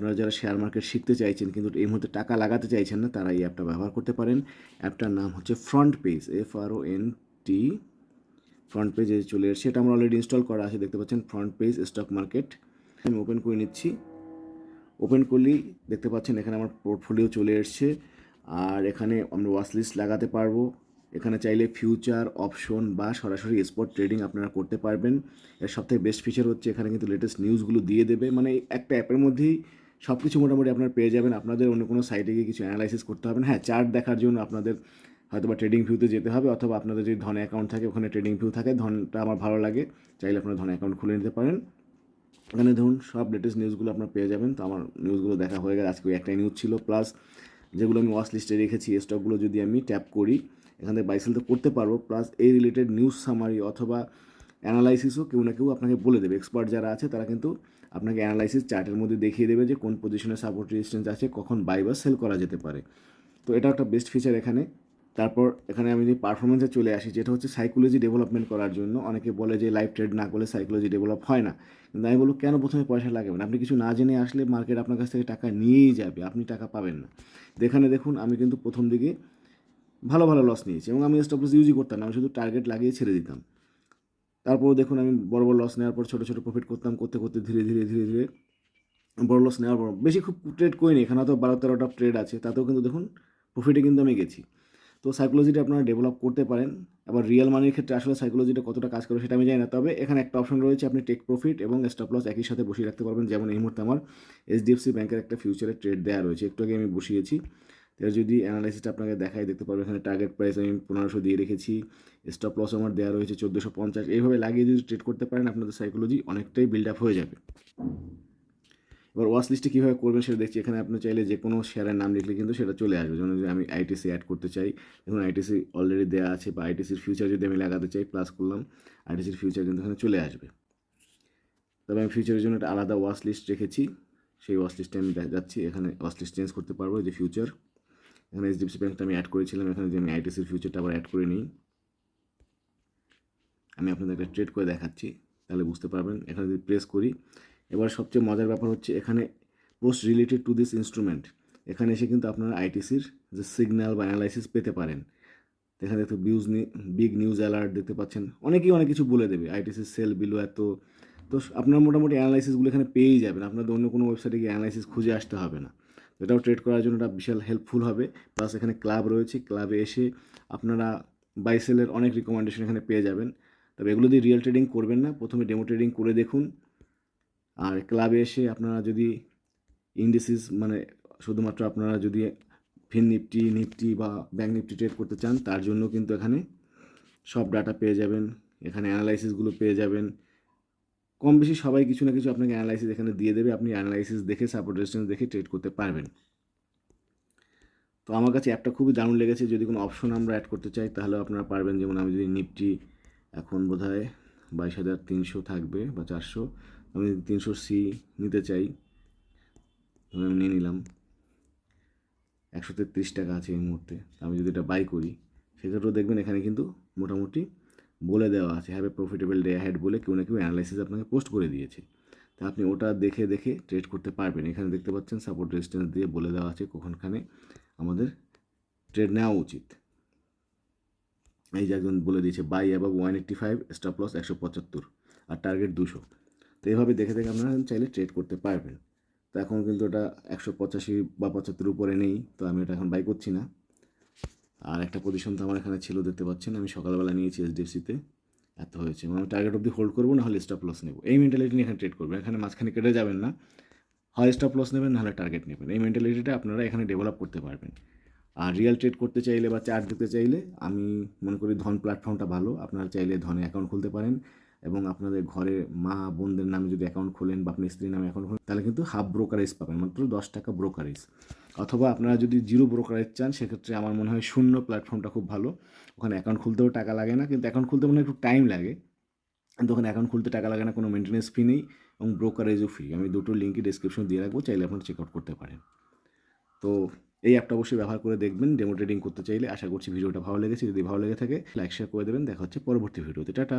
আপনারা যারা share market শিখতে চাইছেন কিন্তু এই মুহূর্তে টাকা লাগাতে চাইছেন না, তারা এই অ্যাপটা ব্যবহার করতে পারেন। অ্যাপটার নাম হচ্ছে Front Page F R O N T Front পেজে চলে এসেছে। এটা আমার অলরেডি ইনস্টল করা আছে, দেখতে পাচ্ছেন ফ্রন্ট পেজ স্টক মার্কেট আমি ওপেন করে নিচ্ছি। ওপেন করলেই দেখতে পাচ্ছেন এখানে আমার পোর্টফোলিও চলে এসছে। আর এখানে আমরা ওয়াচ লিস্ট লাগাতে পারব। এখানে চাইলে ফিউচার অপশন বা সরাসরি স্পট ট্রেডিং আপনারা করতে পারবেন। এর সবথেকে বেস্ট ফিচার হচ্ছে এখানে কিন্তু লেটেস্ট নিউজগুলো দিয়ে দেবে। মানে একটা অ্যাপের মধ্যেই সব কিছু মোটামুটি আপনারা পেয়ে যাবেন। আপনাদের অন্য কোনো সাইটে গিয়ে কিছু অ্যানালাইসিস করতে হবে না। হ্যাঁ চার্ট দেখার জন্য আপনাদের হয়তো বা ট্রেডিং ভিউতে যেতে হবে অথবা আপনাদের যদি ধন অ্যাকাউন্ট থাকে, ওখানে ট্রেডিং ভিউ থাকে, ধনটা আমার ভালো লাগে, চাইলে আপনারা ধন অ্যাকাউন্ট খুলে নিতে পারেন। এখানে ধরুন সব লেটেস্ট নিউজগুলো আপনার পেয়ে যাবেন। তো আমার নিউজগুলো দেখা হয়ে গেছে আজকে একটাই নিউজ ছিল। প্লাস যেগুলো আমি ওয়াচ লিস্টে রেখেছি স্টকগুলো যদি আমি ট্যাপ করি, এখান থেকে বাইসেল তো করতে পারব। প্লাস এই রিলেটেড নিউজ সামারি অথবা অ্যানালাইসিসও কেউ না কেউ আপনাকে বলে দেবে। এক্সপার্ট যারা আছে, তারা কিন্তু আপনাকে অ্যানালাইসিস চার্টের মধ্যে দেখিয়ে দেবে যে কোন পজিশনে সাপোর্ট রেজিস্ট্যান্স আছে, কখন বাই বা সেল করা যেতে পারে। তো এটা একটা বেস্ট ফিচার এখানে। তারপর এখানে আমি যদি পারফরমেন্সে চলে আসি, যেটা হচ্ছে সাইকোলজি ডেভেলপমেন্ট করার জন্য। অনেকে বলে যে লাইফ ট্রেড না করলে সাইকোলজি ডেভেলপ হয় না। কিন্তু আমি বলব, কেন প্রথমে পয়সা লাগাবেন আপনি কিছু না জেনে আসলে মার্কেট আপনার কাছ থেকে টাকা নিয়েই যাবে। আপনি টাকা পাবেন না। এখানে দেখুন, আমি কিন্তু প্রথম দিকে ভালো ভালো লস নিয়েছি। এবং আমি স্টপ লস ইউজই করতাম না। আমি শুধু টার্গেট লাগিয়ে ছেড়ে দিতাম। তারপর দেখুন আমি বড় বড় লস নেওয়ার পর ছোটো ছোটো প্রফিট করতাম, করতে করতে ধীরে ধীরে ধীরে ধীরে বড় লস নেওয়ার পর বেশি খুব ট্রেড করিনি এখানে তো বারো তেরোটা ট্রেড আছে, তাতেও কিন্তু দেখুন প্রফিটে কিন্তু আমি গেছি। তো সাইকোলজিটা আপনারা ডেভেলপ করতে পারেন, আবার রিয়েল মানির ক্ষেত্রে আসলে সাইকোলজিটা কতটা কাজ করে সেটা আমি জানি না, তবে এখানে একটা অপশন রয়েছে, আপনি টেক প্রফিট এবং স্টপ লস একই সাথে বসিয়ে রাখতে পারবেন, যেমন এই মুহূর্তে আমার এইচডিএফসি ব্যাংকের একটা ফিউচারে ট্রেড দেওয়া রয়েছে, একটু আগে আমি বসিয়েছি। এর যদি অ্যানালাইসিসটা আপনাকে দেখাই দেখতে পারবেন এখানে টার্গেট প্রাইস আমি পনেরোশো দিয়ে রেখেছি স্টপ লস আমার দেওয়া রয়েছে চোদ্দোশো পঞ্চাশ। এইভাবে লাগিয়ে যদি ট্রেড করতে পারেন, আপনাদের সাইকোলজি অনেকটাই বিল্ড আপ হয়ে যাবে। এবার ওয়াচ লিস্টে কীভাবে করবেন সেটা দেখছি। এখানে আপনি চাইলে যে কোনো শেয়ারের নাম লিখলে কিন্তু সেটা চলে আসবে। যেমন যদি আমি আইটিসি অ্যাড করতে চাই, দেখুন আইটিসি অলরেডি দেওয়া আছে বা আইটিসির ফিউচার যদি আমি লাগাতে চাই প্লাস করলাম আইটিসির ফিউচার কিন্তু এখানে চলে আসবে। তবে আমি ফিউচারের জন্য একটা আলাদা ওয়াচ লিস্ট রেখেছি। সেই ওয়াচ লিস্টে আমি যাচ্ছি এখানে ওয়াচ লিস্ট চেঞ্জ করতে পারব যে ফিউচার এখানে এইচডিএফসি ব্যাংকটা আমি অ্যাড করেছিলাম, এখানে যদি আমি আইটিসির ফিউচারটা আবার অ্যাড করে নিই, আমি আপনাদের একটা ট্রেড করে দেখাচ্ছি, তাহলে বুঝতে পারবেন। এখানে যদি প্রেস করি, এবার সবচেয়ে মজার ব্যাপার হচ্ছে এখানে post related to this instrument এখানে এসে কিন্তু আপনারা আইটিসির যে সিগন্যাল বা অ্যানালাইসিস পেতে পারেন। এখানে দেখতে বিউজ বিগ নিউজ অ্যালার্ট দেখতে পাচ্ছেন। অনেকেই অনেক কিছু বলে দেবে আইটিসির সেল বিলো এত। তো আপনার মোটামুটি অ্যানালাইসিসগুলো এখানে পেয়েই যাবেন, আপনাদের অন্য কোনো ওয়েবসাইটে গিয়ে অ্যানালাইসিস খুঁজে আসতে হবে না। এটাও ট্রেড করার জন্য এটা বিশাল হেল্পফুল হবে। প্লাস এখানে ক্লাব রয়েছে ক্লাবে এসে আপনারা বাইসেলের অনেক রিকমেন্ডেশন এখানে পেয়ে যাবেন। তবে এগুলো দিয়ে রিয়েল ট্রেডিং করবেন না, প্রথমে ডেমো ট্রেডিং করে দেখুন। আর ক্লাবে এসে আপনারা যদি ইন্ডিসিস মানে শুধুমাত্র আপনারা যদি ফিন নিফটি নিফটি বা ব্যাঙ্ক নিফটি ট্রেড করতে চান, তার জন্য কিন্তু এখানে সব ডাটা পেয়ে যাবেন। এখানে অ্যানালাইসিসগুলো পেয়ে যাবেন। কম বেশি সবাই কিছু না কিছু আপনাকে অ্যানালাইসিস এখানে দিয়ে দেবে, আপনি অ্যানালাইসিস দেখে সাপোর্ট রেজিস্ট্যান্স দেখে ট্রেড করতে পারবেন। তো আমার কাছে অ্যাপটা খুবই দারুণ লেগেছে, যদি কোনো অপশন আমরা অ্যাড করতে চাই, তাহলে আপনারা পারবেন। যেমন আমি যদি নিফটি এখন বোধ হয় বাইশ হাজার তিনশো থাকবে বা চারশো, আমি যদি তিনশো সি নিতে চাই আমি নিয়ে নিলাম। একশো তেত্রিশ টাকা আছে এই মুহূর্তে, আমি যদি এটা বাই করি, সেক্ষেত্রেও দেখবেন এখানে কিন্তু মোটামুটি বলে দেওয়া আছে have a profitable day had বলে কেউ না কেউ অ্যানালাইসিস আপনাকে পোস্ট করে দিয়েছে। তা আপনি ওটা দেখে দেখে ট্রেড করতে পারবেন। এখানে দেখতে পাচ্ছেন সাপোর্ট রেজিস্ট্যান্স দিয়ে বলে দেওয়া আছে কখনখানে আমাদের ট্রেড নেওয়া উচিত। এই যে একজন বলে দিয়েছে buy above one eighty five stop loss একশো পঁচাত্তর আর টার্গেট দুশো। তো এইভাবে দেখে দেখে আপনারা চাইলে ট্রেড করতে পারবেন। তো এখন কিন্তু ওটা একশো পঁচাশি বা পঁচাত্তর উপরে নেই, তো আমি ওটা এখন বাই করছি না। আর একটা পজিশন তো আমার এখানে ছিল, দেখতে পাচ্ছেন? আমি সকালবেলা নিয়েছি এইচডিএফসিতে এত হয়েছে। মানে টার্গেট অবধি হোল্ড করব না হলে স্টপ লস নেব। এই মেন্টালিটি নিয়ে এখানে ট্রেড করবেন। এখানে মাঝখানে কেটে যাবেন না। হয় স্টপ লস নেবেন, নাহলে টার্গেট নেবেন। এই মেন্টালিটিটা আপনারা এখানে ডেভেলপ করতে পারবেন। আর রিয়েল ট্রেড করতে চাইলে বা চার্জ দিতে চাইলে আমি মনে করি ধন প্ল্যাটফর্মটা ভালো। আপনারা চাইলে ধনে অ্যাকাউন্ট খুলতে পারেন। এবং আপনাদের ঘরে মা বোনদের নামে যদি অ্যাকাউন্ট খোলেন বা আপনি স্ত্রীর নামে অ্যাকাউন্ট খোলেন, তাহলে কিন্তু হাফ ব্রোকারেজ পাবেন, মাত্র দশ টাকা ব্রোকারেজ অথবা আপনারা যদি জিরো ব্রোকারেজ চান, সেক্ষেত্রে আমার মনে হয় শূন্য প্ল্যাটফর্মটা খুব ভালো। ওখানে অ্যাকাউন্ট খুলতেও টাকা লাগে না, কিন্তু অ্যাকাউন্ট খুলতে মনে হয় একটু টাইম লাগে। কিন্তু ওখানে অ্যাকাউন্ট খুলতে টাকা লাগে না, কোনো মেনটেন্যান্স ফি নেই এবং ব্রোকারেজও ফ্রি আমি দুটো লিঙ্কই ডিসক্রিপশন দিয়ে রাখব, চাইলে আপনারা চেক আউট করতে পারেন। তো এই অ্যাপটা অবশ্যই ব্যবহার করে দেখবেন ডেমো ট্রেডিং করতে চাইলে। আশা করছি ভিডিওটা ভালো লেগেছে। যদি ভালো লেগে থাকে লাইক শেয়ার করে দেবেন। দেখা হচ্ছে পরবর্তী ভিডিওতে। টাটা!